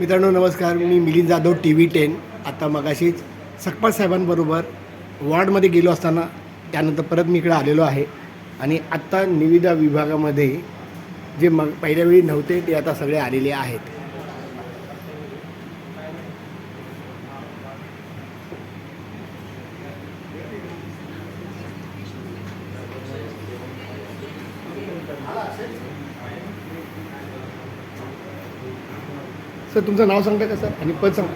मित्रांनो नमस्कार. मी Milind Jadhav T V ten. आता मगाशीच सकपाळ साहेबांबरोबर वॉर्डमध्ये गेलो असताना त्यानंतर परत मी इकडे आलेलो आहे. आणि आत्ता निविदा विभागामध्ये जे मग पहिल्या वेळी नव्हते ते आता सगळे आलेले आहेत. सर तुमचं नाव सांगता का सर? आणि पद सांग.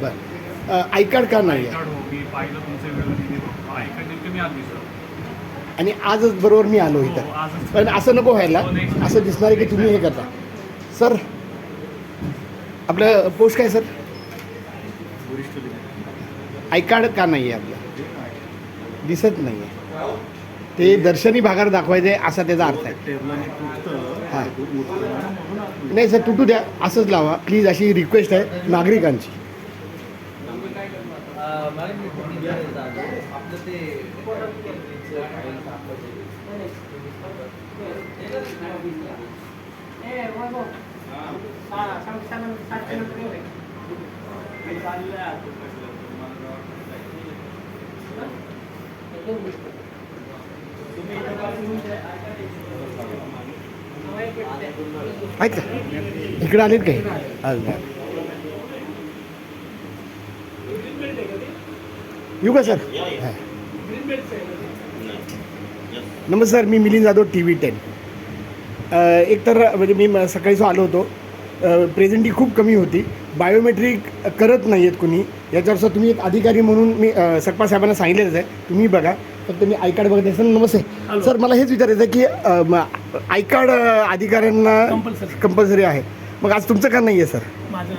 बरं. आय कार्ड का नाही? आहे हो आणि आजच बरोबर मी आलो हो इथं आजच पण असं नको व्हायला. हो. असं दिसणार आहे की तुम्ही हे करता. सर आपलं पोस्ट काय सर? आय कार्ड का नाही आहे आपलं? दिसत नाही आहे ते दर्शनी भागात दाखवायचं आहे असा त्याचा अर्थ आहे. हां. नाही सर तुटू द्या. असंच लावा. प्लीज अशी रिक्वेस्ट आहे नागरिकांची. आहेत का इकडे आलेत काही येऊ का सर? हां. नमस्कार मी Milind Jadhav T V ten. एक तर म्हणजे मी म- सकाळीच आलो होतो. प्रेझेंटी खूप कमी होती. बायोमेट्रिक करत नाही आहेत कुणी. याच्यावर सर तुम्ही एक अधिकारी म्हणून मी सकपा साहेबांना सांगितलेलंच आहे. तुम्ही बघा. फक्त मी आय कार्ड बघत असेल नमस्ते. सर मला हेच विचारायचं की आय कार्ड अधिकाऱ्यांना. कंपल्सरी आहे. मग आज तुमचं का नाही आहे सर? माझं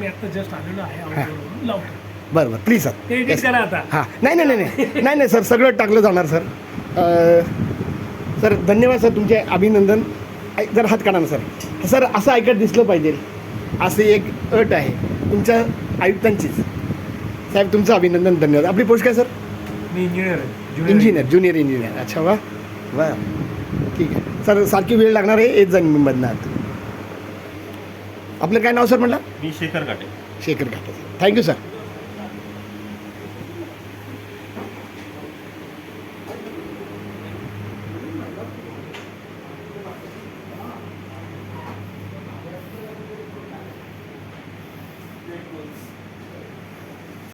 मी आता जस्ट आलेलो आहे औरंगाबादवरून. लावतो. बरं बरं. प्लीज ते सर करा आता. हां. नाही नाही नाही नाही. नाही नाही सर. सगळं टाकलं जाणार सर. सर धन्यवाद सर तुमचे अभिनंदन. जर हात काढा ना सर. सर असं ऐकत दिसलं पाहिजे. असे एक अट आहे. तुमच्या आयुक्तांचीच. साहेब तुमचं अभिनंदन धन्यवाद. आपली पोस्ट काय सर? मी इंजिनियर आहे. इंजिनियर ज्युनियर इंजिनियर अच्छा वा. वा. ठीक आहे. सर सारखी वेळ लागणार आहे एक जण मी आत आपलं काय नाव सर म्हटलं? मी Shekhar Kate. Shekhar Kate. Thank you sir